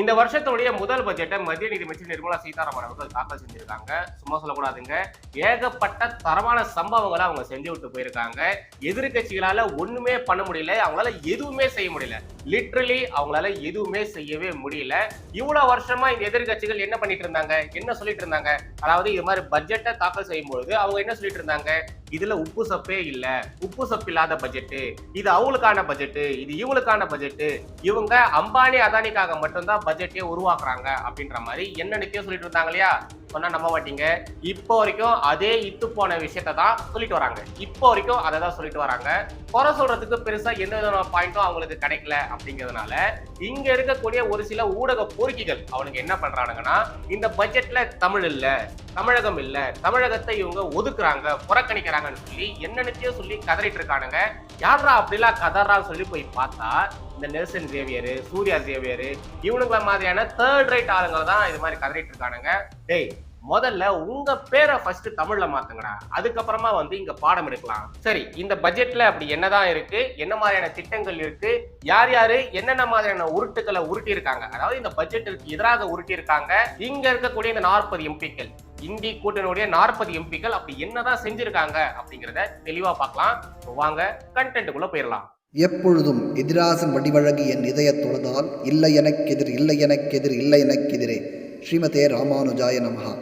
இந்த வருஷத்துடைய முதல் பட்ஜெட்டை மத்திய நிதியமைச்சர் நிர்மலா சீதாராமன் அவர்கள் தாக்கல் செஞ்சிருக்காங்க. சும்மா சொல்லக்கூடாதுங்க. ஏகப்பட்ட தரமான சம்பவங்களை அவங்க செஞ்சு விட்டு போயிருக்காங்க. எதிர்கட்சிகளால ஒண்ணுமே பண்ண முடியல. அவங்களால எதுவுமே செய்ய முடியல. லிட்ரலி அவங்களால எதுவுமே செய்யவே முடியல. இவ்வளவு வருஷமா இந்த எதிர்க்கட்சிகள் என்ன பண்ணிட்டு இருந்தாங்க? என்ன சொல்லிட்டு இருந்தாங்க? அதாவது இது மாதிரி பட்ஜெட்டை தாக்கல் செய்யும் பொழுது அவங்க என்ன சொல்லிட்டு இருந்தாங்க? இதுல உப்பு சப்பே இல்ல. உப்பு சப்பு இல்லாத பட்ஜெட்டு இது அவங்களுக்கான பட்ஜெட்டு இது இவங்களுக்கான பட்ஜெட்டு இவங்க அம்பானி அதானிக்காக மட்டும்தான் பட்ஜெட்டே உருவாக்குறாங்க அப்படின்ற மாதிரி என்னென்னத்தையும் சொல்லிட்டு இருந்தாங்க இல்லையா? சொன்னா நம்ப மாட்டீங்க. இப்போ வரைக்கும் அதே இத்து போன விஷயத்தை தான் சொல்லிட்டு வராங்க. இப்போ வரைக்கும் அதை தான் சொல்லிட்டு வராங்க. குறை சொல்றதுக்கு பெருசா எந்த விதமான பாயிண்ட்டும் அவங்களுக்கு கிடைக்கல அப்படிங்கிறதுனால இங்க இருக்கக்கூடிய ஒரு சில ஊடக கோரிக்கைகள் அவனுக்கு என்ன பண்றானுங்கன்னா இந்த பட்ஜெட்ல தமிழ் இல்ல தமிழகம் இல்ல தமிழகத்தை இவங்க ஒதுக்குறாங்க புறக்கணிக்கிறாங்க புறக்கணிக்கிறாங்கன்னு சொல்லி என்னென்னத்தையோ சொல்லி கதறிட்டு இருக்கானுங்க. யாரா அப்படிலாம் கதறான்னு சொல்லி போய் பார்த்தா இந்த நெல்சன் ஜேவியர் சூர்யா ஜேவியர் இவனுங்கள மாதிரியான தேர்ட் ரைட் ஆளுங்களை தான் இது மாதிரி கதறிட்டு இருக்கானுங்க. டேய் முதல்ல உங்க பேரை ஃபர்ஸ்ட் தமிழ்ல மாத்துங்கடா. அதுக்கப்புறமா வந்து இங்க பாடம் எடுக்கலாம். சரி இந்த பட்ஜெட்ல அப்படி என்னதான் இருக்கு என்ன மாதிரியான திட்டங்கள் இருக்கு யார் யாரு என்னென்ன மாதிரியான உருட்டுக்களை உருட்டி இருக்காங்க அதாவது இந்த பட்ஜெட்டுக்கு எதிராக உருட்டி இருக்காங்க இங்க இருக்கக்கூடிய இந்த நாற்பது எம்பிக்கள் இந்தி கூட்டணியுடைய நாற்பது எம்பிக்கள் அப்படி என்னதான் செஞ்சிருக்காங்க அப்படிங்கறத தெளிவா பார்க்கலாம். வாங்க கண்டென்ட்டுக்குள்ள போயிடலாம். எப்பொழுதும் எதிராசன் வடிவழகு என் இதய தொழுதால் இல்லை எனக்கெதிர் இல்லை எனக்கெதிர் இல்லை எனக்கெதிரே ஸ்ரீமதே ராமானுஜாய நமஹா.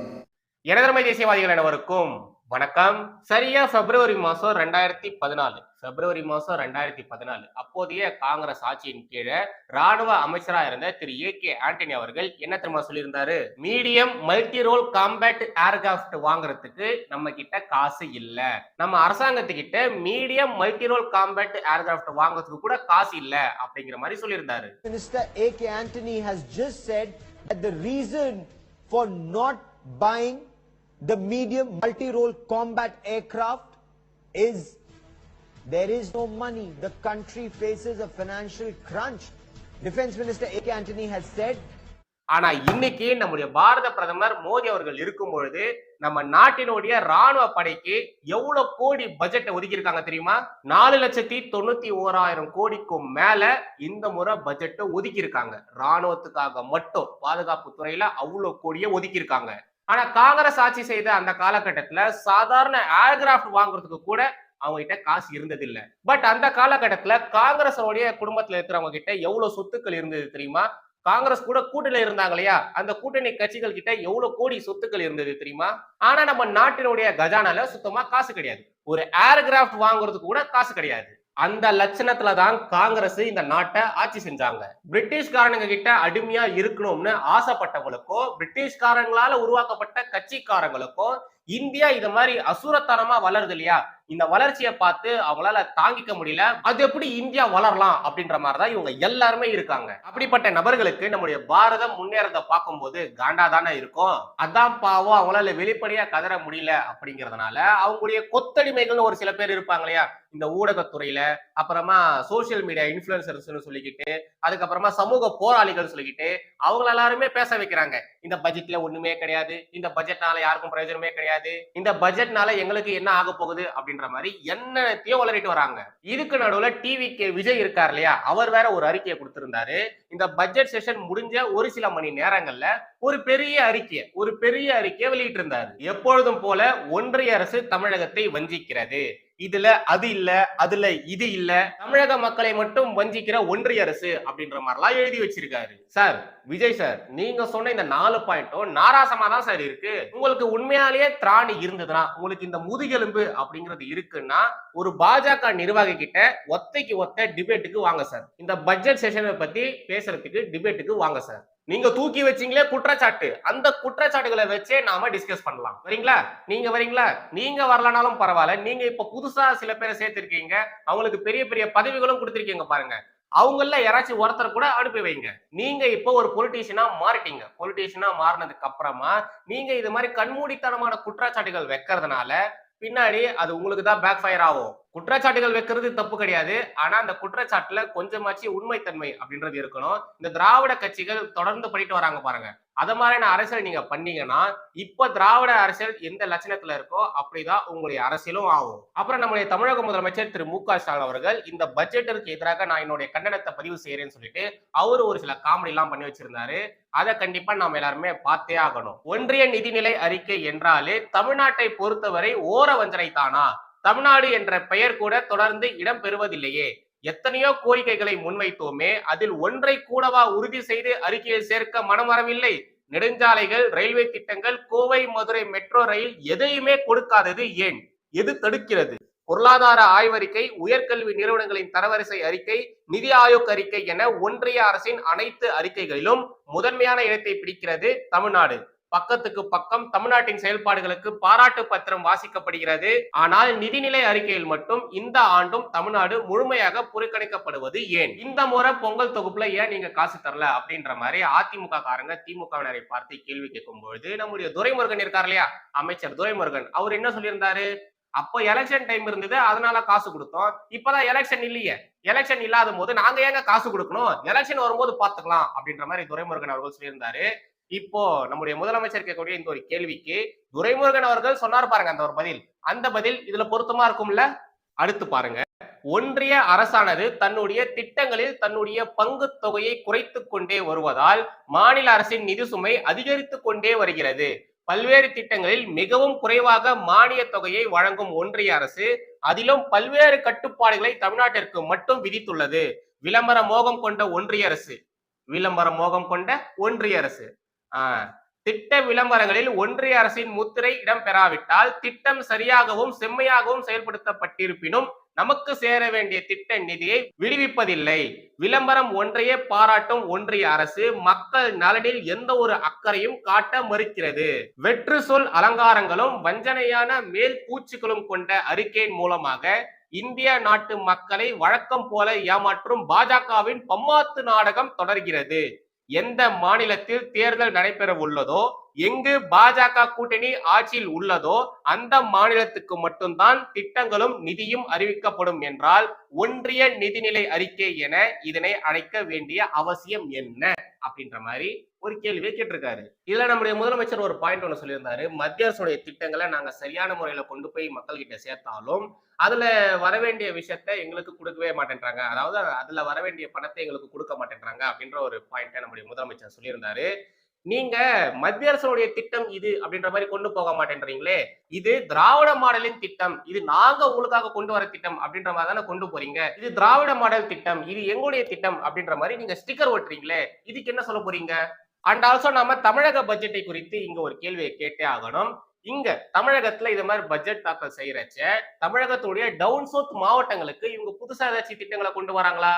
எனதர்மை தேசியவாதிகள் அனைவருக்கும் வணக்கம். சரியா பிப்ரவரி மாசம் ரெண்டாயிரத்தி பதினாலு. பிப்ரவரி மாதம் ரெண்டாயிரத்தி பதினாலு. அப்போதைய காங்கிரஸ் ஆட்சியின் கீழே ராணுவ அமைச்சராக இருந்த திரு ஏ கே ஆண்டனி அவர்கள் என்ன தெரியுமா சொல்லியிருந்தாரு? Medium multi role combat aircraft வாங்குறதுக்கு நம்ம கிட்ட காசு இல்ல. நம்ம அரசாங்கத்துக்கிட்ட medium multi role combat aircraft வாங்குறதுக்கு கூட காசு இல்ல அப்படிங்கிற மாதிரி சொல்லியிருந்தாரு. Minister A.K. Antony has just said that the reason for not buying the medium multi-role combat aircraft is there is no money. The country faces a financial crunch. Defense Minister A.K. Antony has said ஆனா இன்னைக்கு நம்முடைய பாரத பிரதமர் மோடி அவர்கள் இருக்கும் பொழுது நம்ம நாட்டினுடைய ராணுவ படைக்கு எவ்வளவு கோடி பட்ஜெட்டை ஒதுக்கி இருக்காங்க தெரியுமா நாலு லட்சத்தி தொண்ணூத்தி ஓராயிரம் கோடிக்கும் மேல இந்த முறை பட்ஜெட்டை ஒதுக்கி இருக்காங்க ராணுவத்துக்காக மட்டும் பாதுகாப்பு துறையில அவ்வளவு கோடியை ஒதுக்கி இருக்காங்க ஆனா காங்கிரஸ் ஆட்சி செய்த அந்த காலகட்டத்துல சாதாரண ஏர்கிராஃப்ட் வாங்குறதுக்கு கூட அவங்க கிட்ட காசு இருந்தது இல்ல பட் அந்த காலகட்டத்துல காங்கிரஸோடைய குடும்பத்துல இருக்கிறவங்க கிட்ட எவ்வளவு சொத்துக்கள் இருந்தது தெரியுமா? காங்கிரஸ் கூட கூட்டணி இருந்தாங்க இல்லையா? அந்த கூட்டணி கட்சிகள் கிட்ட எவ்வளவு கோடி சொத்துக்கள் இருந்தது தெரியுமா? ஆனா நம்ம நாட்டினுடைய கஜானால சுத்தமா காசு கிடையாது. ஒரு ஏர்கிராஃப்ட் வாங்குறதுக்கு கூட காசு கிடையாது. அந்த லட்சணத்துல தான் காங்கிரஸ் இந்த நாட்டை ஆட்சி செஞ்சாங்க. பிரிட்டிஷ்காரனுங்க கிட்ட அடிமையா இருக்கணும்னு ஆசைப்பட்டவங்களுக்கோ பிரிட்டிஷ்காரங்களால உருவாக்கப்பட்ட கட்சிக்காரங்களுக்கோ இந்தியா இது மாதிரி அசுரத்தனமா வளருது இல்லையா? இந்த வளர்ச்சியை பார்த்து அவங்களால தாங்கிக்க முடியல. அது எப்படி இந்தியா வளரலாம் அப்படின்ற மாதிரி தான் இவங்க எல்லாருமே இருக்காங்க. அப்படிப்பட்ட நபர்களுக்கு நம்முடைய பாரதம் முன்னேறத பார்க்கும்போது காண்டா தானே இருக்கும். அதான் பாவம் அவங்களால வெளிப்படையா கதற முடியல அப்படிங்கறதுனால அவங்களுடைய கொத்தடிமைகள்னு ஒரு சில பேர் இருப்பாங்க இல்லையா? இந்த ஊடகத்துறையில அப்புறமா சோசியல் மீடியா இன்ஃபுளுசர்ஸ் சொல்லிக்கிட்டு அதுக்கப்புறமா சமூக போராளிகள் சொல்லிக்கிட்டு அவங்க எல்லாருமே பேச வைக்கிறாங்க. இந்த பட்ஜெட்ல ஒண்ணுமே கிடையாது. இந்த பட்ஜெட்னால யாருக்கும் பிரயோஜனமே கிடையாது. இந்த பட்ஜெட்னால எங்களுக்கு என்ன ஆக போகுது அப்படின்ற மாதிரி என்னத்தையும் வளரிட்டு வராங்க. இதுக்கு நடுவுல டிவி கே விஜய் இருக்கார் இல்லையா? அவர் வேற ஒரு அறிக்கையை கொடுத்திருந்தாரு. இந்த பட்ஜெட் செஷன் முடிஞ்ச ஒரு சில மணி நேரங்கள்ல ஒரு பெரிய அறிக்கையை ஒரு பெரிய அறிக்கையை வெளியிட்டு இருந்தாரு எப்பொழுதும் போல ஒன்றிய அரசு தமிழகத்தை வஞ்சிக்கிறது. இதுல அது இல்ல அதுல இது இல்ல. தமிழக மக்களை மட்டும் வஞ்சிக்கிற ஒன்றிய அரசு அப்படின்ற மாதிரிலாம் எழுதி வச்சிருக்காரு. சார் விஜய் சார் நீங்க சொன்ன இந்த நாலு பாயிண்ட்டும் நாராசமா தான் சார் இருக்கு. உங்களுக்கு உண்மையாலேயே திராணி இருந்ததுன்னா உங்களுக்கு இந்த முதுகெலும்பு அப்படிங்கிறது இருக்குன்னா ஒரு பாஜக நிர்வாகி கிட்ட ஒத்தைக்கு ஒத்த டிபேட்டுக்கு வாங்க சார். இந்த பட்ஜெட் செஷனை பத்தி பேசுறதுக்கு டிபேட்டுக்கு வாங்க சார். நீங்க தூக்கி வச்சீங்களே குற்றச்சாட்டு. அந்த குற்றச்சாட்டுகளை வச்சே நாம டிஸ்கஸ் பண்ணலாம். வரீங்களா நீங்க வரீங்களா? நீங்க வரலனாலும் பரவாயில்ல. நீங்க இப்ப புதுசா சில பேரை சேர்த்திருக்கீங்க. அவங்களுக்கு பெரிய பெரிய பதவிகளும் கொடுத்திருக்கீங்க பாருங்க. அவங்கள யாராச்சும் ஒருத்தர் கூட அனுப்பி வைங்க. நீங்க இப்போ ஒரு பொலிட்டீஷியனா மாறிட்டீங்க. பொலிட்டீஷியனா மாறினதுக்கு அப்புறமா நீங்க இது மாதிரி கண்மூடித்தனமான குற்றச்சாட்டுகள் வைக்கிறதுனால பின்னாடி அது உங்களுக்கு தான் பேக் ஃபயர் ஆகும். குற்றச்சாட்டுகள் வைக்கிறது தப்பு கிடையாது. ஆனா அந்த குற்றச்சாட்டுல கொஞ்சமாச்சு உண்மைத்தன்மை அப்படின்றது இருக்கணும். இந்த திராவிட கட்சிகள் தொடர்ந்து பண்ணிட்டு வராங்க பாருங்க. அதை மாதிரியான அரசியல் நீங்க பண்ணீங்கன்னா இப்ப திராவிட அரசியல் எந்த லட்சணத்துல இருக்கோ அப்படிதான் உங்களுடைய அரசியலும் ஆகும். அப்புறம் நம்முடைய தமிழக முதலமைச்சர் திரு. மு. க. ஸ்டாலின் அவர்கள் இந்த பட்ஜெட்டிற்கு எதிராக நான் என்னுடைய கண்டனத்தை பதிவு செய்யறேன்னு சொல்லிட்டு அவரு ஒரு சில காமெடி எல்லாம் பண்ணி வச்சிருந்தாரு. அதை கண்டிப்பா நாம் எல்லாருமே பார்த்தே ஆகணும். ஒன்றிய நிதிநிலை அறிக்கை என்றாலே தமிழ்நாட்டை பொறுத்தவரை ஓர வஞ்சனை தானா தமிழ்நாடு என்ற பெயர் கூட தொடர்ந்து இடம் பெறுவதில்லையே. எத்தனையோ கோரிக்கைகளை முன்வைத்தோமே அதில் ஒன்றை கூடவா உறுதி செய்து அறிக்கையில் சேர்க்க மனம் வரவில்லை நெடுஞ்சாலைகள் ரயில்வே திட்டங்கள் கோவை மதுரை மெட்ரோ ரயில் எதையுமே கொடுக்காதது ஏன்? எது தடுக்கிறது? பொருளாதார ஆய்வறிக்கை உயர்கல்வி நிறுவனங்களின் தரவரிசை அறிக்கை நிதி ஆயோக் அறிக்கை என ஒன்றிய அரசின் அனைத்து அறிக்கைகளிலும் முதன்மையான இடத்தை பிடிக்கிறது தமிழ்நாடு. பக்கத்துக்கு பக்கம் தமிழ்நாட்டின் செயல்பாடுகளுக்கு பாராட்டு பத்திரம் வாசிக்கப்படுகிறது. ஆனால் நிதிநிலை அறிக்கையில் மட்டும் இந்த ஆண்டும் தமிழ்நாடு முழுமையாக புறக்கணிக்கப்படுவது ஏன்? இந்த முறை பொங்கல் தொகுப்புல ஏன் நீங்க காசு தரல? அப்படின்ற மாதிரி அதிமுக காரங்க திமுகவினரை பார்த்து கேள்வி கேட்கும் பொழுது நம்முடைய துரைமுருகன் இருக்கார் இல்லையா? அமைச்சர் துரைமுருகன். அவர் என்ன சொல்லியிருந்தாரு? அப்போ எலெக்ஷன் டைம் இருந்தது அதனால காசு கொடுத்தோம். இப்பதான் எலெக்ஷன் இல்லையே. எலெக்ஷன் இல்லாத போது நாங்க ஏங்க காசு கொடுக்கணும்? எலெக்ஷன் வரும்போது பாத்துக்கலாம் அப்படின்ற மாதிரி துரைமுருகன் அவர்கள் சொல்லியிருந்தாரு. இப்போ நம்முடைய முதலமைச்சர் கேட்கக்கூடிய இந்த ஒரு கேள்விக்கு துரைமுருகன் அவர்கள் சொன்னார் பாருங்க அந்த ஒரு பதில். அந்த பதில் இதுல பொருத்தமா இருக்கும்ல? அடுத்து பாருங்க. ஒன்றிய அரசானது தன்னுடைய திட்டங்களில் தன்னுடைய பங்கு தொகையை குறைத்து கொண்டே வருவதால் மாநில அரசின் நிதி சுமை அதிகரித்து கொண்டே வருகிறது. பல்வேறு திட்டங்களில் மிகவும் குறைவாக மானிய தொகையை வழங்கும் ஒன்றிய அரசு அதிலும் பல்வேறு கட்டுப்பாடுகளை தமிழ்நாட்டிற்கு மட்டும் விதித்துள்ளது. விளம்பர மோகம் கொண்ட ஒன்றிய அரசு. விளம்பர மோகம் கொண்ட ஒன்றிய அரசு. திட்ட விளம்பரங்களில் ஒன்றிய அரசின் முத்திரை இடம்பெறாவிட்டால் திட்டம் சரியாகவும் செம்மையாகவும் செயல்படுத்தப்பட்டிருப்பினும் நமக்கு சேர வேண்டிய திட்ட நிதியை விடுவிப்பதில்லை. விளம்பரம் ஒன்றையே பாராட்டும் ஒன்றிய அரசு மக்கள் நலனில் எந்த ஒரு அக்கறையும் காட்ட மறுக்கிறது. வெற்று சொல் அலங்காரங்களும் வஞ்சனையான மேல் பூச்சுகளும் கொண்ட அறிக்கையின் மூலமாக இந்திய நாட்டு மக்களை வழக்கம் போல ஏமாற்றும் பாஜகவின் பம்மாத்து நாடகம் தொடர்கிறது. எந்த மாநிலத்தில் தேர்தல் நடைபெற உள்ளதோ எங்கு பாஜக கூட்டணி ஆட்சியில் உள்ளதோ அந்த மாநிலத்துக்கு மட்டும்தான் திட்டங்களும் நிதியும் அறிவிக்கப்படும் என்றால் ஒன்றிய நிதிநிலை அறிக்கை என இதனை அழைக்க வேண்டிய அவசியம் என்ன அப்படின்ற மாதிரி ஒரு கேள்வியை கேட்டிருக்காரு. இதுல நம்முடைய முதலமைச்சர் ஒரு பாயிண்ட் ஒன்று சொல்லியிருந்தாரு. மத்திய அரசுடைய திட்டங்களை நாங்க சரியான முறையில கொண்டு போய் மக்கள் கிட்ட சேர்த்தாலும் அதுல வர வேண்டிய விஷயத்த எங்களுக்கு கொடுக்கவே மாட்டேன்றாங்க. அதாவது அதுல வர வேண்டிய பணத்தை எங்களுக்கு கொடுக்க மாட்டேன்றாங்க அப்படின்ற ஒரு பாயிண்ட்டை நம்முடைய முதலமைச்சர் சொல்லியிருந்தாரு. நீங்க மத்திய அரசனுடைய திட்டம் இது அப்படின்ற மாதிரி கொண்டு போக மாட்டேன்றீங்களே இது திராவிட மாடலின் திட்டம் இது நாங்க உங்களுக்காக கொண்டு வர திட்டம் அப்படின்ற மாதிரி தானே கொண்டு போறீங்க. இது திராவிட மாடல் திட்டம் இது எங்களுடைய திட்டம் அப்படின்ற மாதிரி நீங்க ஸ்டிக்கர் ஒட்டுறீங்களே இதுக்கு என்ன சொல்ல போறீங்க? அண்ட் ஆல்சோ நாம தமிழக பட்ஜெட்டை குறித்து இங்க ஒரு கேள்வியை கேட்டே ஆகணும். இங்க தமிழகத்துல இது மாதிரி பட்ஜெட் தாக்கல் செய்யறச்ச தமிழகத்துடைய டவுன் சவுத் மாவட்டங்களுக்கு இவங்க புதுசா ஏதாச்சும் திட்டங்களை கொண்டு வராங்களா?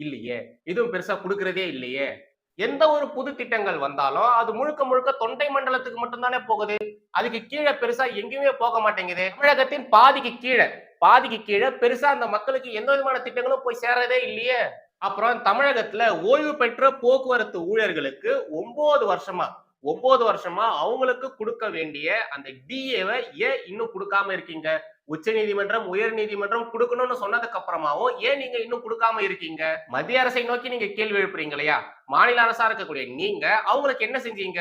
இல்லையே. இதுவும் பெருசா கொடுக்கறதே இல்லையே. எந்த ஒரு புது திட்டங்கள் வந்தாலும் அது முழுக்க முழுக்க தொண்டை மண்டலத்துக்கு மட்டும்தானே போகுது. அதுக்கு கீழே பெருசா எங்கேயுமே போக மாட்டேங்குது. தமிழகத்தின் பாதிக்கு கீழே பாதிக்கு கீழே பெருசா அந்த மக்களுக்கு எந்த விதமான திட்டங்களும் போய் சேரதே இல்லையே. அப்புறம் தமிழகத்துல ஓய்வு பெற்ற போக்குவரத்து ஊழியர்களுக்கு ஒன்பது வருஷமா ஒன்பது வருஷமா அவங்களுக்கு கொடுக்க வேண்டிய அந்த டிஏவை ஏன் இன்னும் கொடுக்காம இருக்கீங்க? உச்ச நீதிமன்றம் உயர் நீதிமன்றம் கொடுக்கணும்னு சொன்னதுக்கு அப்புறமாவும் ஏன் நீங்க இன்னும் கொடுக்காம இருக்கீங்க? மத்திய அரசை நோக்கி நீங்க கேள்வி எழுப்புறீங்க இல்லையா? மாநில அரசா இருக்கக்கூடிய நீங்க அவங்களுக்கு என்ன செஞ்சீங்க?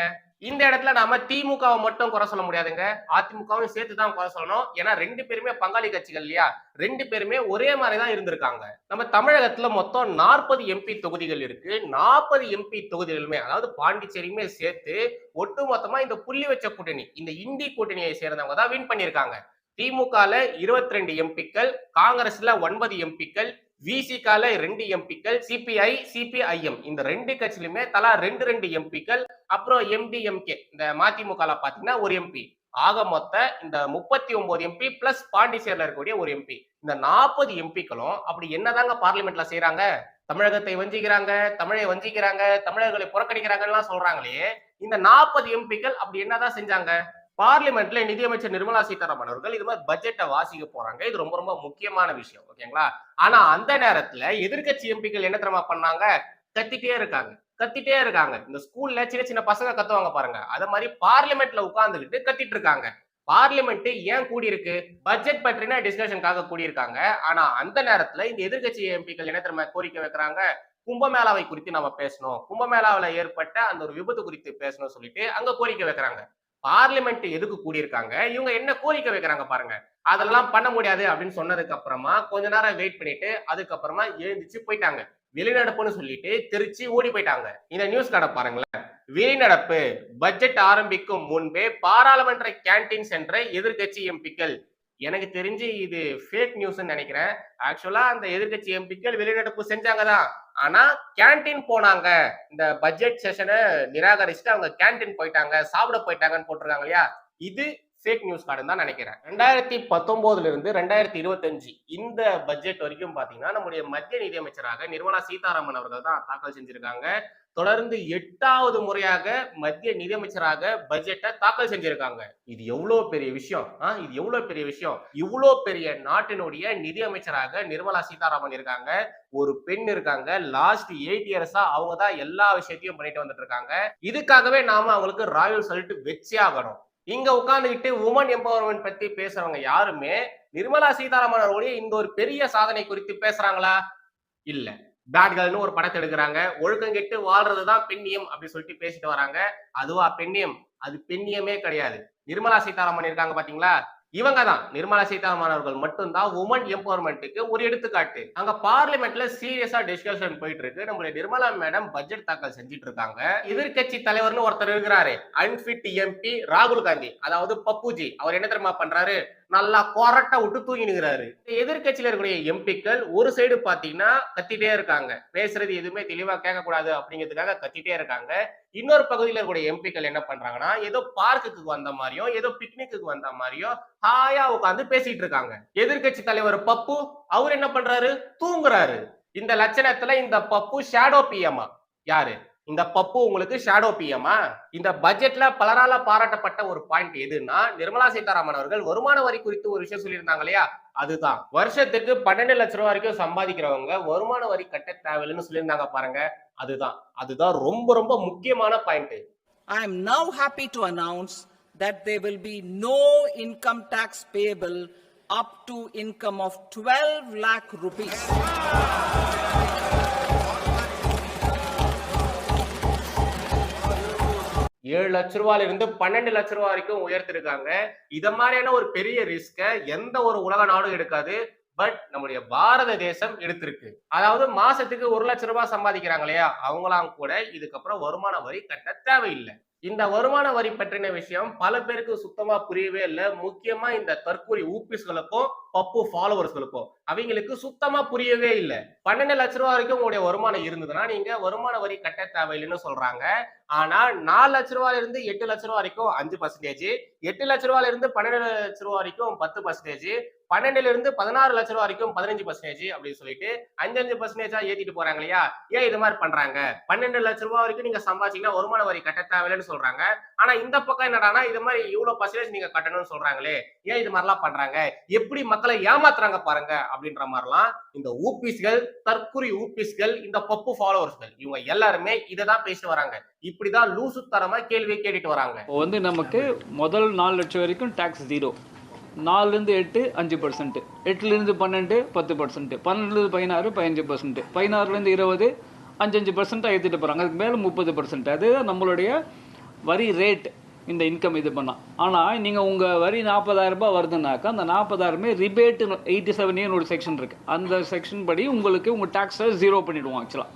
இந்த இடத்துல நாம திமுகவை மட்டும் குறை சொல்ல முடியாதுங்க. அதிமுகவும் சேர்த்து தான் குறை சொல்லணும். ஏன்னா ரெண்டு பேருமே பங்காளி கட்சிகள் இல்லையா? ரெண்டு பேருமே ஒரே மாதிரி தான் இருந்திருக்காங்க. நம்ம தமிழகத்துல மொத்தம் நாற்பது எம்பி தொகுதிகள் இருக்கு. நாற்பது எம்பி தொகுதிகளுமே அதாவது பாண்டிச்சேரியுமே சேர்த்து ஒட்டுமொத்தமா இந்த புள்ளி வச்ச கூட்டணி இந்த இந்தி கூட்டணியை சேர்ந்தவங்க தான் வின் பண்ணியிருக்காங்க. திமுகல இருபத்தி ரெண்டு எம்பிக்கள் காங்கிரஸ்ல ஒன்பது எம்பிக்கள் விசிகால ரெண்டு எம்பிக்கள் சிபிஐ சிபிஐஎம் இந்த ரெண்டு கட்சியிலுமே தலா ரெண்டு ரெண்டு எம்பிக்கள் அப்புறம் எம்டிஎம்கே இந்த மதிமுகல பாத்தீங்கன்னா ஒரு எம்பி ஆக மொத்த இந்த முப்பத்தி ஒன்பது எம்பி பிளஸ் பாண்டிச்சேரியில இருக்கக்கூடிய ஒரு எம்பி இந்த நாற்பது எம்பிக்களும் அப்படி என்னதாங்க பார்லிமெண்ட்ல செய்யறாங்க தமிழகத்தை வஞ்சிக்கிறாங்க தமிழை வஞ்சிக்கிறாங்க தமிழர்களை புறக்கணிக்கிறாங்கலாம் சொல்றாங்களே இந்த நாற்பது எம்பிக்கள் அப்படி என்னதான் செஞ்சாங்க? பார்லிமெண்ட்ல நிதியமைச்சர் நிர்மலா சீதாராமன் அவர்கள் இது மாதிரி பட்ஜெட்டை வாசிக்க போறாங்க. இது ரொம்ப ரொம்ப முக்கியமான விஷயம் ஓகேங்களா ஆனா அந்த நேரத்துல எதிர்க்கட்சி எம்பிக்கள் என்ன தெரியுமா பண்ணாங்க? கத்திட்டே இருக்காங்க. கத்திட்டே இருக்காங்க. இந்த ஸ்கூல்ல சின்ன சின்ன பசங்க கத்துவாங்க பாருங்க. அத மாதிரி பார்லிமெண்ட்ல உட்கார்ந்துகிட்டு கத்திட்டு இருக்காங்க. பார்லிமெண்ட் ஏன் கூடியிருக்கு? பட்ஜெட் பற்றின டிஸ்கஷனுக்காக கூடியிருக்காங்க. ஆனா அந்த நேரத்துல இந்த எதிர்க்கட்சி எம்பிக்கள் என்ன தெரியுமா கோரிக்கை வைக்கிறாங்க? கும்பமேளாவை குறித்து நம்ம பேசணும். கும்பமேளாவுல ஏற்பட்ட அந்த ஒரு விபத்து குறித்து பேசணும் சொல்லிட்டு அங்க கோரிக்கை வைக்கிறாங்க. பார்லிமெண்ட் எதுக்கு கூடியிருக்காங்க? இவங்க என்ன கோரிக்கை வைக்கிறாங்க பாருங்க. அதெல்லாம் பண்ண முடியாது அப்படின்னு சொன்னதுக்கு அப்புறமா கொஞ்ச நேரம் வெயிட் பண்ணிட்டு அதுக்கப்புறமா எழுந்திச்சு போயிட்டாங்க. வெளிநடப்புன்னு சொல்லிட்டு திருச்சி ஓடி போயிட்டாங்க. இந்த நியூஸ் கடை பாருங்களேன். வெளிநடப்பு பட்ஜெட் ஆரம்பிக்கும் முன்பே பாராளுமன்ற கேண்டீன் சென்ற எதிர்க்கட்சி எம்பிக்கள். எனக்கு தெரிஞ்சு இது ஃபேக் நியூஸ்னு நினைக்கிறேன். ஆக்சுவலா அந்த எதிர்க்கட்சி எம்பிக்கள் வெளிநடப்பு செஞ்சாங்க தான் ஆனா கேண்டீன் போனாங்க. இந்த பட்ஜெட் செஷனை நிராகரிச்சுட்டு அவங்க கேண்டீன் போயிட்டாங்க சாப்பிட போயிட்டாங்கன்னு போட்டிருக்காங்க இல்லையா? இது ஃபேக் நியூஸ் கார்டுன்னு தான் நினைக்கிறேன். ரெண்டாயிரத்தி பத்தொன்பதுல இருந்து ரெண்டாயிரத்தி இருபத்தஞ்சு இந்த பட்ஜெட் வரைக்கும் பாத்தீங்கன்னா நம்முடைய மத்திய நிதியமைச்சராக நிர்மலா சீதாராமன் அவர்கள் தான் தாக்கல் செஞ்சிருக்காங்க. தொடர்ந்து எட்டாவது முறையாக மத்திய நிதியமைச்சராக பட்ஜெட்டை தாக்கல் செஞ்சிருக்காங்க. இது எவ்வளவு பெரிய விஷயம்? ஆ, இது எவ்வளவு பெரிய விஷயம்? இவ்வளோ பெரிய நாட்டினுடைய நிதியமைச்சராக நிர்மலா சீதாராமன் இருக்காங்க. ஒரு பெண் இருக்காங்க. லாஸ்ட் எயிட் இயர்ஸா அவங்க தான் எல்லா விஷயத்தையும் பண்ணிட்டு வந்துட்டு இருக்காங்க. இதுக்காகவே நாம அவங்களுக்கு ராயல் சல்ட் வச்சே ஆகணும். இங்க உட்காந்துக்கிட்டு உமன் எம்பவர்மெண்ட் பத்தி பேசுறவங்க யாருமே நிர்மலா சீதாராமன் அவர்களுடைய இந்த ஒரு பெரிய சாதனை குறித்து பேசுறாங்களா? இல்லை. பேட்கள்னு ஒரு படத்தை எடுக்கிறாங்க. ஒழுக்கம் கெட்டு வாழ்றதுதான் பெண்ணியம் அப்படின்னு சொல்லிட்டு பேசிட்டு வராங்க. அதுவா பெண்ணியம்? அது பெண்ணியமே கிடையாது. நிர்மலா சீதாராமன் இருக்காங்க பாத்தீங்களா? இவங்க தான் நிர்மலா சீதாராமன் அவர்கள் மட்டும்தான் உமன் எம்பவர்மெண்ட்டுக்கு ஒரு எடுத்துக்காட்டு. அங்க பார்லிமெண்ட்ல சீரியஸா டிஸ்கஷன் போயிட்டு இருக்கு நம்மளுடைய நிர்மலா மேடம் பட்ஜெட் தாக்கல் செஞ்சுட்டு இருக்காங்க எதிர்க்கட்சி தலைவர்னு ஒருத்தர் இருக்கிறாரு. அன்பிட் எம்பி ராகுல் காந்தி. அதாவது பப்புஜி. அவர் என்ன தெரியுமா பண்றாரு? நல்லா கொரட்டை விட்டு தூங்கினுங்கிறாரு எதிர்கட்சியில இருக்கக்கூடிய எம்பிக்கள் ஒரு சைடு பாத்தீங்கன்னா கத்திட்டே இருக்காங்க. பேசுறது எதுவுமே தெளிவா கேட்க கூடாது அப்படிங்கிறதுக்காக கத்திட்டே இருக்காங்க. இன்னொரு பகுதியில இருக்கக்கூடிய எம்பிக்கள் என்ன பண்றாங்கன்னா ஏதோ பார்க்குக்கு வந்த மாதிரியும் ஏதோ பிக்னிக்கு வந்த மாதிரியும் ஹாயா உட்காந்து பேசிட்டு இருக்காங்க. எதிர்க்கட்சி தலைவர் பப்பு அவர் என்ன பண்றாரு? தூங்குறாரு. இந்த லட்சணத்துல இந்த பப்பு ஷேடோ பிஎம்மா யாரு? இந்த பப்பு உங்களுக்கு ஷேடோ பிஎம்மா இந்த பட்ஜெட்ல பலரால பாராட்டப்பட்ட ஒரு பாயிண்ட் எதுன்னா நிர்மலா சீதாராமன் அவர்கள் வருமான வரி குறித்து ஒரு விஷயம் சொல்லியிருந்தாங்க இல்லையா? அதுதான். வருஷத்துக்கு பன்னெண்டு லட்ச ரூபா வரைக்கும் சம்பாதிக்கிறவங்க வருமான வரி கட்ட தேவையில்லைன்னு சொல்லியிருந்தாங்க பாருங்க. அதுதான். அதுதான் ரொம்ப ரொம்ப முக்கியமான point I am now happy to announce that there will be no income tax payable up to income of twelve lakh rupees ஏழு லட்ச ரூபாயில இருந்து பன்னெண்டு லட்ச ரூபா வரைக்கும் உயர்த்திருக்காங்க. இத மாதிரியான ஒரு பெரிய ரிஸ்க எந்த ஒரு உலக நாடும் எடுக்காது. பட் நம்முடைய பாரத தேசம் எடுத்திருக்கு. அதாவது மாசத்துக்கு ஒரு லட்ச ரூபாய் சம்பாதிக்கிறாங்க இல்லையா? அவங்களாம் கூட இதுக்கப்புறம் வருமான வரி கட்ட தேவையில்லை. இந்த வருமான வரி பற்றின விஷயம் பல பேருக்கு சுத்தமா புரியவே இல்லை. முக்கியமா இந்த தற்கூரி ஊபிஸ்களுக்கும் பப்பு ஃபாலோவர்ஸ்களுக்கும். அவங்களுக்கு சுத்தமா புரியவே இல்லை. பன்னெண்டு லட்ச ரூபா வரைக்கும் உங்களுடைய வருமானம் இருந்ததுன்னா நீங்க வருமான வரி கட்ட தேவையில்லைன்னு சொல்றாங்க. ஆனா நாலு லட்ச ரூபாயில இருந்து எட்டு லட்ச ரூபா வரைக்கும் அஞ்சு பர்சன்டேஜ் எட்டு லட்ச ரூபாயில இருந்து பன்னெண்டு லட்ச ரூபா வரைக்கும் பத்து பர்சன்டேஜ் பன்னெண்டுல இருந்து பதினாறு லட்ச ரூபா வரைக்கும் பதினஞ்சு பர்சன்டேஜ் அப்படின்னு சொல்லிட்டு அஞ்சு அஞ்சு பர்சன்டேஜா ஏத்திட்டு போறாங்க இல்லையா? ஏன் இது மாதிரி பண்றாங்க? பன்னெண்டு லட்ச ரூபா வரைக்கும் நீங்க சம்பாதிச்சீங்கன்னா வருமான வரி கட்ட தேவையில்லைன்னு சொல்றாங்க. ஆனா இந்த பக்கம் என்னடானா இது மாதிரி இவ்வளவு பர்சன்டேஜ் நீங்க கட்டணும்னு சொல்றாங்களே ஏன் இது மாதிரிலாம் பண்றாங்க? எப்படி மக்களை ஏமாத்துறாங்க பாருங்க அப்படின்ற மாதிரிலாம் இந்த ஊபிஸ்கள் தற்குறி ஊபிஸ்கள் இந்த பப்பு ஃபாலோவர்ஸ்கள் இவங்க எல்லாருமே இதை தான் பேசிட்டு வராங்க. இப்படிதான் லூசு தரமா கேள்வி கேட்டுட்டு வராங்க. வந்து நமக்கு முதல் நாலு லட்சம் வரைக்கும் டாக்ஸ் ஜீரோ நாலுலேருந்து எட்டு அஞ்சு பர்சன்ட்டு எட்டுலேருந்து பன்னெண்டு பத்து பர்சன்ட்டு பன்னெண்டுலேருந்து பதினாறு பதினஞ்சு பர்சன்ட்டு பதினாறுலேருந்து இருபது அஞ்சு அஞ்சு பர்சன்ட் ஏற்றிட்டு போகிறாங்க அதுக்கு மேலே முப்பது பர்சன்ட் அதுதான் நம்மளுடைய வரி ரேட் இந்த இன்கம் இது பண்ணால் ஆனால் நீங்கள் உங்கள் வரி நாற்பதாயிரரூபா வருதுனாக்கா அந்த நாற்பதாயிரமே ரிபேட்டு எயிட்டி செவன் ஒரு செக்ஷன் இருக்குது அந்த செக்ஷன் படி உங்களுக்கு உங்கள் டேக்ஸை ஜீரோ பண்ணிவிடுவோம் ஆக்சுவலாக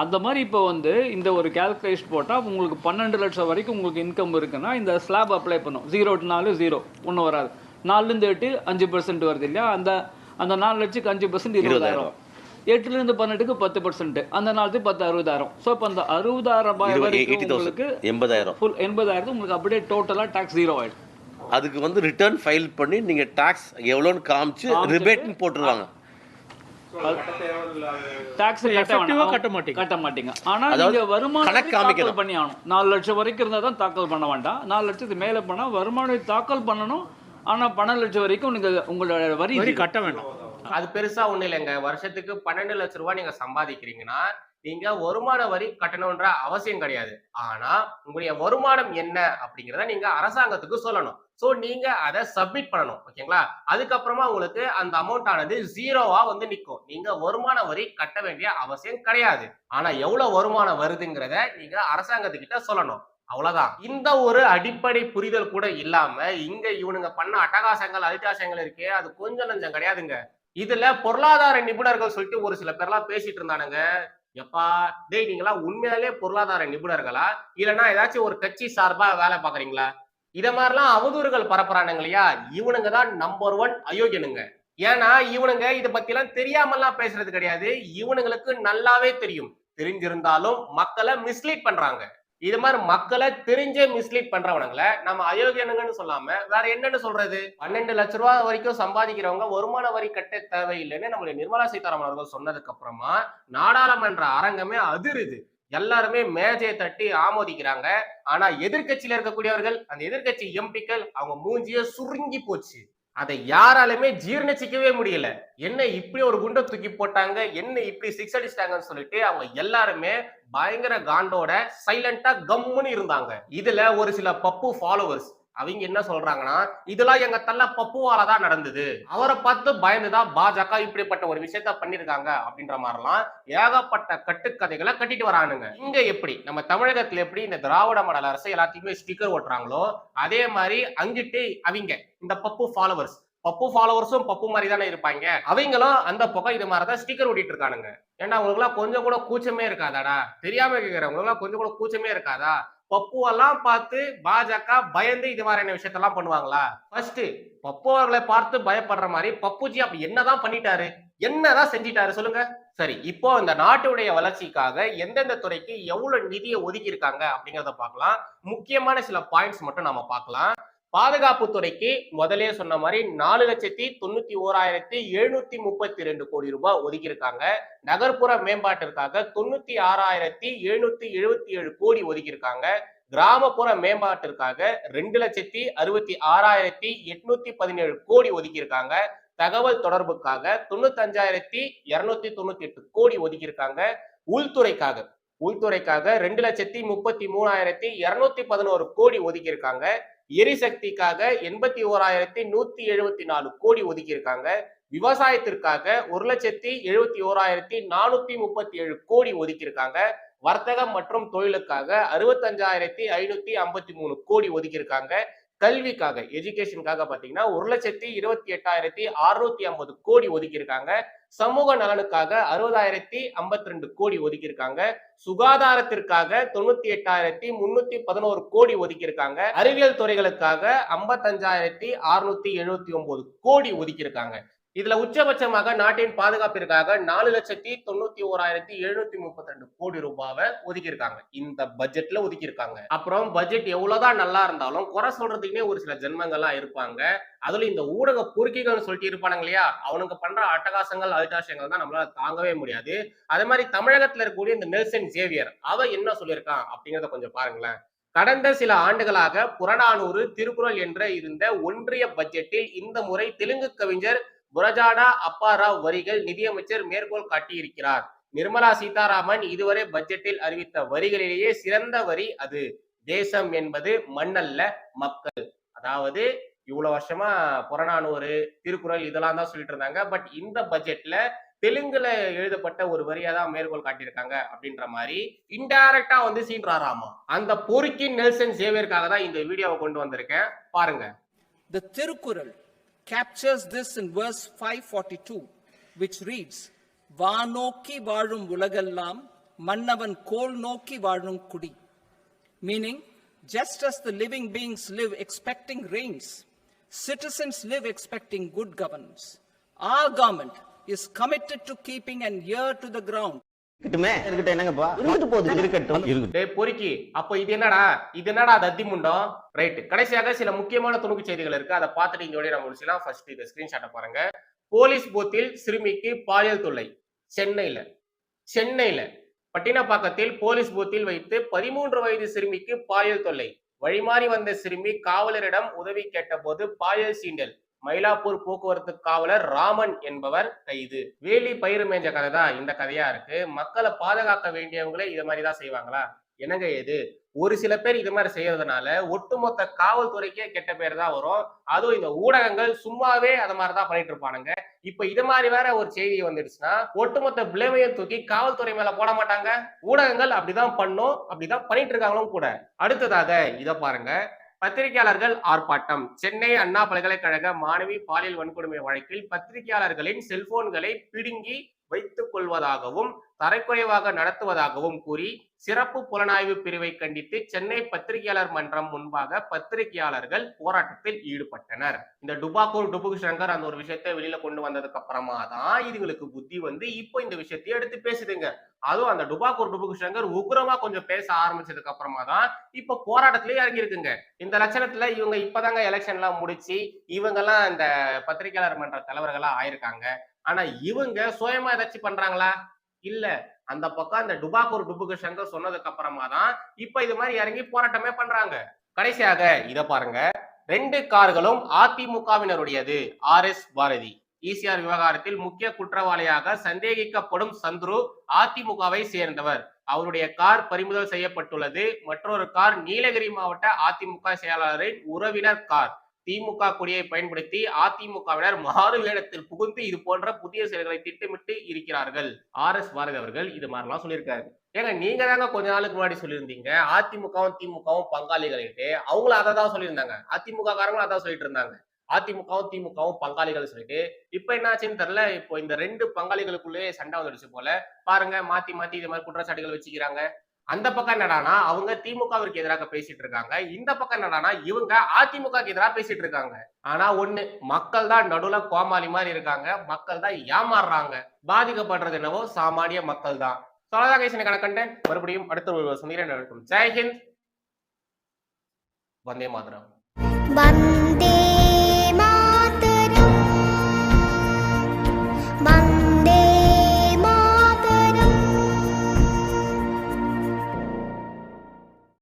அந்த மாதிரி இப்போ வந்து இந்த ஒரு கேல்குலேஷன் போட்டால் உங்களுக்கு பன்னெண்டு லட்சம் வரைக்கும் உங்களுக்கு இன்கம் இருக்குன்னா இந்த ஸ்லாப் அப்ளை பண்ணும். ஜீரோ நாலு ஜீரோ ஒன்றும் வராது. நாலுலேருந்து எட்டு அஞ்சு பர்சன்ட் வருது இல்லையா? அந்த அந்த நாலு லட்சத்துக்கு அஞ்சு பர்சன்ட் இருபதாயிரம். எட்டுலேருந்து பன்னெண்டுக்கு பத்து பர்சன்ட் அந்த நாலுக்கு பத்து அறுபதாயிரம். ஸோ இப்போ அந்த அறுபதாயிரம் ரூபாய் வரைக்கும் 80,000 உங்களுக்கு எண்பதாயிரம். ஃபுல் எண்பதாயிரத்து உங்களுக்கு அப்படியே டோட்டலாக டேக்ஸ் ஜீரோ ஆயிடும். அதுக்கு வந்து ரிட்டர்ன் ஃபைல் பண்ணி நீங்க டாக்ஸ் எவ்வளோன்னு காமிச்சு ரிபேட்னு போட்டுருவாங்க. டாக்ஸ் கட்ட மாட்டீங்க. கட்ட மாட்டீங்க. ஆனா நீங்க வருமானம் கணக்கு தாக்கல். பண்ணி ஆகணும். நாலு லட்சம் வரைக்கும் இருந்தா தான் தாக்கல் பண்ண வேண்டாம். நாலு லட்சத்துக்கு மேல பண்ணா வருமானம் தாக்கல் பண்ணணும். ஆனா பன்னெண்டு லட்சம் வரைக்கும் நீங்க உங்களோட வரி. கட்ட வேண்டாம். அது பெருசா ஒண்ணு இல்லைங்க. வருஷத்துக்கு பன்னெண்டு லட்ச ரூபாய் நீங்க சம்பாதிக்கிறீங்கன்னா நீங்க வருமான வரி கட்டணும்ன்ற அவசியம் கிடையாது. ஆனா உங்களுடைய வருமானம் என்ன அப்படிங்கிறத நீங்க அரசாங்கத்துக்கு சொல்லணும். சோ நீங்க அதை சப்மிட் பண்ணணும். ஓகேங்களா? அதுக்கப்புறமா உங்களுக்கு அந்த அமௌண்ட் ஆனது ஜீரோவா வந்து நிற்கும் நீங்க வருமான வரி கட்ட வேண்டிய அவசியம் கிடையாது. ஆனா எவ்வளவு வருமானம் வருதுங்கிறத நீங்க அரசாங்கத்துக்கிட்ட சொல்லணும். அவ்வளவுதான். இந்த ஒரு அடிப்படை புரிதல் கூட இல்லாம இங்க இவனுங்க பண்ண அட்டகாசங்கள் அதிகாசங்கள் இருக்கே அது கொஞ்சம் நஞ்சம் கிடையாதுங்க. இதுல பொருளாதார நிபுணர்கள் சொல்லிட்டு ஒரு சில பேர்லாம் பேசிட்டு இருந்தானுங்க. எப்பா டேய் நீங்களா உண்மையாலே பொருளாதார நிபுணர்களா? இல்லைன்னா ஏதாச்சும் ஒரு கட்சி சார்பா வேலை பாக்குறீங்களா இத மாதிரிலாம் அவதூறுகள் பரப்புறானுங்க இல்லையா? இவனுங்க தான் நம்பர் ஒன் அயோக்கியனுங்க. ஏன்னா இவனுங்க இதை பத்தி எல்லாம் தெரியாமலாம் பேசுறது கிடையாது. இவனுங்களுக்கு நல்லாவே தெரியும். தெரிஞ்சிருந்தாலும் மக்களை மிஸ்லீட் பண்றாங்க. இது மாதிரி மக்களை தெரிஞ்சே மிஸ்லீட் பண்றவனுங்கள நம்ம அயோக்கியனுங்கன்னு சொல்லாம வேற என்னன்னு சொல்றது? பன்னெண்டு லட்ச ரூபாய் வரைக்கும் சம்பாதிக்கிறவங்க வருமான வரி கட்ட தேவையில்லைன்னு நம்மளுடைய நிர்மலா சீதாராமன் அவர்கள் சொன்னதுக்கு அப்புறமா நாடாளுமன்ற அரங்கமே அதிருது. எல்லாருமே மேஜையை தட்டி ஆமோதிக்கிறாங்க. ஆனா எதிர்கட்சியில இருக்கக்கூடியவர்கள் அந்த எதிர்க்கட்சி எம்பிக்கள் அவங்க மூஞ்சிய சுருங்கி போச்சு. அதை யாராலுமே ஜீர்ணிச்சிக்கவே முடியல. என்ன இப்படி ஒரு குண்டை தூக்கி போட்டாங்க? என்ன இப்படி சிக்ஸ் அடிச்சிட்டாங்கன்னு சொல்லிட்டு அவங்க எல்லாருமே பயங்கர காண்டோட சைலண்டா கம்முன்னு இருந்தாங்க. இதுல ஒரு சில பப்பு ஃபாலோவர்ஸ் அவங்க என்ன சொல்றாங்கன்னா இதெல்லாம் எங்க தள்ள பப்புவால தான் நடந்தது. அவரை பார்த்து பயந்துதான் பாஜக இப்படிப்பட்ட ஒரு விஷயத்த பண்ணிருக்காங்க. அப்படின்ற மாதிரிலாம் ஏகப்பட்ட கட்டுக்கதைகளை கட்டிட்டு வரானுங்க. இங்க எப்படி? நம்ம தமிழகத்துல எப்படி இந்த திராவிட மடல அரசு எல்லாத்தையுமே ஸ்டிக்கர் ஓட்டுறாங்களோ அதே மாதிரி அங்கிட்டு அவங்க இந்த பப்பு ஃபாலோவர்ஸ் பப்பு ஃபாலோவர்ஸும் பப்பு மாதிரி தானே இருப்பாங்க. அவங்களும் அந்த பக்கம் இது மாதிரி தான் ஸ்டிக்கர் ஓட்டிட்டு இருக்கானுங்க. ஏன்னா அவங்களுக்குலாம் கொஞ்சம் கூட கூச்சமே இருக்காதாடா? தெரியாம கேட்கிறவங்களுக்குலாம் கொஞ்சம் கூட கூச்சமே இருக்காதா? பப்புவெல்லாம் பார்த்து பாஜக பயந்து இது மாதிரியான விஷயத்தெல்லாம் பண்ணுவாங்களா? ஃபர்ஸ்ட் பப்பு அவர்களை பார்த்து பயப்படுற மாதிரி பப்புஜி அப்படி என்னதான் பண்ணிட்டாரு? என்னதான் செஞ்சிட்டாரு சொல்லுங்க. சரி இப்போ இந்த நாட்டுடைய வளர்ச்சிக்காக எந்தெந்த துறைக்கு எவ்வளவு நிதியை ஒதுக்கி இருக்காங்க அப்படிங்கறத பார்க்கலாம். முக்கியமான சில பாயிண்ட்ஸ் மட்டும் நாம பார்க்கலாம். பாதுகாப்புத்துறைக்கு முதலே சொன்ன மாதிரி நாலு லட்சத்தி தொண்ணூத்தி ஓராயிரத்தி எழுநூத்தி முப்பத்தி ரெண்டு கோடி ரூபாய் ஒதுக்கியிருக்காங்க. நகர்ப்புற மேம்பாட்டிற்காக தொண்ணூத்தி ஆறாயிரத்தி எழுநூத்தி எழுபத்தி ஏழு கோடி ஒதுக்கியிருக்காங்க. கிராமப்புற மேம்பாட்டிற்காக ரெண்டு லட்சத்தி அறுபத்தி ஆறாயிரத்தி எட்நூத்தி பதினேழு கோடி ஒதுக்கியிருக்காங்க. தகவல் தொடர்புக்காக தொண்ணூத்தஞ்சாயிரத்தி இருநூத்தி தொண்ணூத்தி எட்டு கோடி ஒதுக்கியிருக்காங்க. உள்துறைக்காக உள்துறைக்காக ரெண்டு லட்சத்தி முப்பத்தி மூணாயிரத்தி இருநூத்தி பதினோரு கோடி ஒதுக்கியிருக்காங்க. எரிசக்திக்காக எண்பத்தி ஓராயிரத்தி நூத்தி எழுபத்தி நாலு கோடி ஒதுக்கியிருக்காங்க. விவசாயத்திற்காக ஒரு லட்சத்தி எழுபத்தி ஓராயிரத்தி நானூத்தி முப்பத்தி ஏழு கோடி ஒதுக்கியிருக்காங்க. வர்த்தகம் மற்றும் தொழிலுக்காக அறுபத்தஞ்சாயிரத்தி ஐநூத்தி ஐம்பத்தி மூணு கோடி ஒதுக்கியிருக்காங்க. கல்விக்காக எஜுகேஷனுக்காக பாத்தீங்கன்னா ஒரு லட்சத்தி இருபத்தி எட்டாயிரத்தி அறுநூத்தி ஐம்பது கோடி ஒதுக்கியிருக்காங்க. சமூக நலனுக்காக அறுபதாயிரத்தி ஐம்பத்தி ரெண்டு கோடி ஒதுக்கியிருக்காங்க. சுகாதாரத்திற்காக தொண்ணூத்தி எட்டாயிரத்தி முன்னூத்தி பதினோரு கோடி ஒதுக்கியிருக்காங்க. அறிவியல் துறைகளுக்காக ஐம்பத்தஞ்சாயிரத்தி அறுநூத்தி எழுபத்தி ஒன்பது கோடி ஒதுக்கியிருக்காங்க. இதுல உச்சபட்சமாக நாட்டின் பாதுகாப்பிற்காக நாலு லட்சத்தி தொண்ணூத்தி ஓராயிரத்தி எழுநூத்தி முப்பத்தி ரெண்டு கோடி ரூபாவை ஒதுக்கி இருக்காங்க இந்த பட்ஜெட்ல ஒதுக்கி இருக்காங்க அப்புறம் பட்ஜெட் எவ்வளவுதான் நல்லா இருந்தாலும் குறை சொல்றதுக்குன்னே ஒரு சில ஜென்மங்கள்லாம் இருப்பாங்க. அதுல இந்த ஊடக பொறுக்கிகள்னு சொல்லிட்டு இருப்பானுங்க இல்லையா? அவனுக்கு பண்ற அட்டகாசங்கள் அவிட்டாசங்கள் தான் நம்மளால தாங்கவே முடியாது. அதே மாதிரி தமிழகத்துல இருக்கக்கூடிய இந்த நெல்சன் சேவியர் அவ என்ன சொல்லியிருக்கான் அப்படிங்கறத கொஞ்சம் பாருங்களேன். கடந்த சில ஆண்டுகளாக புறநானூறு திருக்குறள் என்ற இருந்த ஒன்றிய பட்ஜெட்டில் இந்த முறை தெலுங்கு கவிஞர் புரஜாடா அப்பாராவ் வரிகள் நிதியமைச்சர் மேற்கோள் காட்டியிருக்கிறார். நிர்மலா சீதாராமன் இதுவரை பட்ஜெட்டில் அறிவித்த வரிகளிலேயே சிறந்த வரி அது. தேசம் என்பது மண்ணல்ல மக்கள். அதாவது இவ்வளவு வருஷமா புறநானூறு திருக்குறள் இதெல்லாம் தான் சொல்லிட்டு இருந்தாங்க. பட் இந்த பட்ஜெட்ல தெலுங்குல எழுதப்பட்ட ஒரு வரியா தான் மேற்கோள் காட்டியிருக்காங்க அப்படின்ற மாதிரி இன்டைரக்டா வந்து சீன்றாராமா அந்த பொறுக்கின் நெல்சன் சேவியருக்காக தான் இந்த வீடியோவை கொண்டு வந்திருக்கேன். பாருங்க. இந்த Thirukkural captures this in verse 542, which reads, வானோக்கி வாழும் உலகெல்லாம் மன்னவன் கோல் நோக்கி வாழும் குடி. Meaning, just as the living beings live expecting rains, citizens live expecting good governance. Our government is committed to keeping an ear to the ground இருக்கட்டுமே? இருக்கட்டும் என்னங்கப்பா? இருந்துட்டு போகுது. இருக்கட்டும். இருக்கட்டும். பொறுக்கி அப்போ இது என்னடா? இது என்னடா தத்தி முண்டம் ரைட் கடைசியாக சில முக்கியமான துணுக்கு செய்திகள் இருக்கு. அதை பார்த்துட்டு இங்க நம்ம முடிச்சலாம் ஃபர்ஸ்ட் இந்த ஸ்கிரீன்ஷாட்டை பாருங்க. போலீஸ் பூத்தில் சிறுமிக்கு பாலியல் தொல்லை. சென்னையில. சென்னையில. பட்டினப்பாக்கத்தில் போலீஸ் பூத்தில் வைத்து பதிமூன்று வயது சிறுமிக்கு பாலியல் தொல்லை. வழிமாறி வந்த சிறுமி காவலரிடம் உதவி கேட்டபோது பாலியல் சீண்டல். மயிலாப்பூர் போக்குவரத்து காவலர் ராமன் என்பவர் கைது. வேலி பயிர் மேஞ்ச கதை தான் இந்த கதையா இருக்கு. மக்களை பாதுகாக்க வேண்டியவங்களே இது மாதிரி தான் செய்வாங்களா? என்னங்க இது? ஒரு சில பேர் இது மாதிரி செய்யறதுனால ஒட்டுமொத்த காவல்துறைக்கே கெட்ட பேர் தான் வரும். அதுவும் இந்த ஊடகங்கள் சும்மாவே அதை மாதிரி தான் பண்ணிட்டு இருப்பானுங்க. இப்ப இது மாதிரி வேற ஒரு செய்தி வந்துடுச்சுன்னா ஒட்டுமொத்த பிளேமையும் தூக்கி காவல்துறை மேல போட மாட்டாங்க. ஊடகங்கள் அப்படிதான் பண்ணும் அப்படிதான் பண்ணிட்டு இருக்காங்களும் கூட. அடுத்ததாக இதை பாருங்க. பத்திரிகையாளர்கள் ஆர்ப்பாட்டம். சென்னை அண்ணா பல்கலைக்கழக மாணவி பாலியல் வன்கொடுமை வழக்கில் பத்திரிகையாளர்களின் செல்போன்களை பிடுங்கி வைத்துக் கொள்வதாகவும் தரைக்குறைவாக நடத்துவதாகவும் கூறி சிறப்பு புலனாய்வு பிரிவை கண்டித்து சென்னை பத்திரிகையாளர் மன்றம் முன்பாக பத்திரிகையாளர்கள் போராட்டத்தில் ஈடுபட்டனர். இந்த டுபாக்கூர் டுபுக் சங்கர் அந்த ஒரு விஷயத்தை வெளியில கொண்டு வந்ததுக்கு அப்புறமா தான் இதுங்களுக்கு புத்தி வந்து இப்போ இந்த விஷயத்தையே எடுத்து பேசுதுங்க. அதுவும் அந்த டுபாக்கூர் டுபுக் சங்கர் உக்ரமா கொஞ்சம் பேச ஆரம்பிச்சதுக்கு அப்புறமா தான் இப்ப போராட்டத்திலேயே இறங்கி இருக்குங்க இந்த லட்சணத்துல இவங்க இப்பதாங்க எலெக்ஷன் எல்லாம் முடிச்சு இவங்க எல்லாம் இந்த பத்திரிகையாளர் மன்ற தலைவர்களா ஆயிருக்காங்க. ஆனா இவங்க சுயமா ஏதாச்சும் பண்றாங்களா? இல்ல. அந்த பக்கம் அந்த டுபாக்கூர் டுபுக்கு சங்கர் சொன்னதுக்கு அப்புறமா தான் இப்ப இது மாதிரி இறங்கி போராட்டமே பண்றாங்க. கடைசியாக இத பாருங்க. ரெண்டு கார்களும் அதிமுகவினருடையது. R S Bharathi. ஈசிஆர் விவகாரத்தில் முக்கிய குற்றவாளியாக சந்தேகிக்கப்படும் சந்துரு அதிமுகவை சேர்ந்தவர். அவருடைய கார் பறிமுதல் செய்யப்பட்டுள்ளது. மற்றொரு கார் நீலகிரி மாவட்ட அதிமுக செயலாளரின் உறவினர் கார். திமுக கொடியை பயன்படுத்தி அதிமுகவினர் மாறு வேடத்தில் புகுந்து இது போன்ற புதிய செயல்களை திட்டமிட்டு இருக்கிறார்கள். ஆர் எஸ் பாரதி அவர்கள் இது மாதிரிலாம் சொல்லியிருக்காரு. ஏங்க நீங்க தாங்க கொஞ்ச நாளுக்கு முன்னாடி சொல்லியிருந்தீங்க. அதிமுகவும் திமுகவும் பங்காளிகள்ட்டு அவங்களும் அதை தான் சொல்லியிருந்தாங்க. அதிமுக காரங்களும் அதான் சொல்லிட்டு இருந்தாங்க. அதிமுகவும் திமுகவும் பங்காளிகள் சொல்லிட்டு இப்ப என்னாச்சுன்னு தெரியல. இப்போ இந்த ரெண்டு பங்காளிகளுக்குள்ளே சண்டை வந்துடுச்சு போல. பாருங்க மாத்தி மாத்தி இது மாதிரி குற்றச்சாட்டுகள் வச்சுக்கிறாங்க. அந்த பக்கம் என்னடானா அவங்க திமுகவிற்கு எதிராக பேசிட்டு இருக்காங்க. இந்த பக்கம் என்னடானா இவங்க அதிமுகவுக்கு எதிராக பேசிட்டு இருக்காங்க. ஆனா ஒண்ணு மக்கள் தான் நடுவுல கோமாளி மாதிரி இருக்காங்க. மக்கள் தான் ஏமாறுறாங்க. பாதிக்கப்படுறது என்னவோ சாமானிய மக்கள் தான். சொல்லதான் கைசனை கணக்கண்ட மறுபடியும் அடுத்த ஒரு சந்திரன் நடக்கும் ஜெய்ஹிந்த் வந்தே மாதரம். வந்தே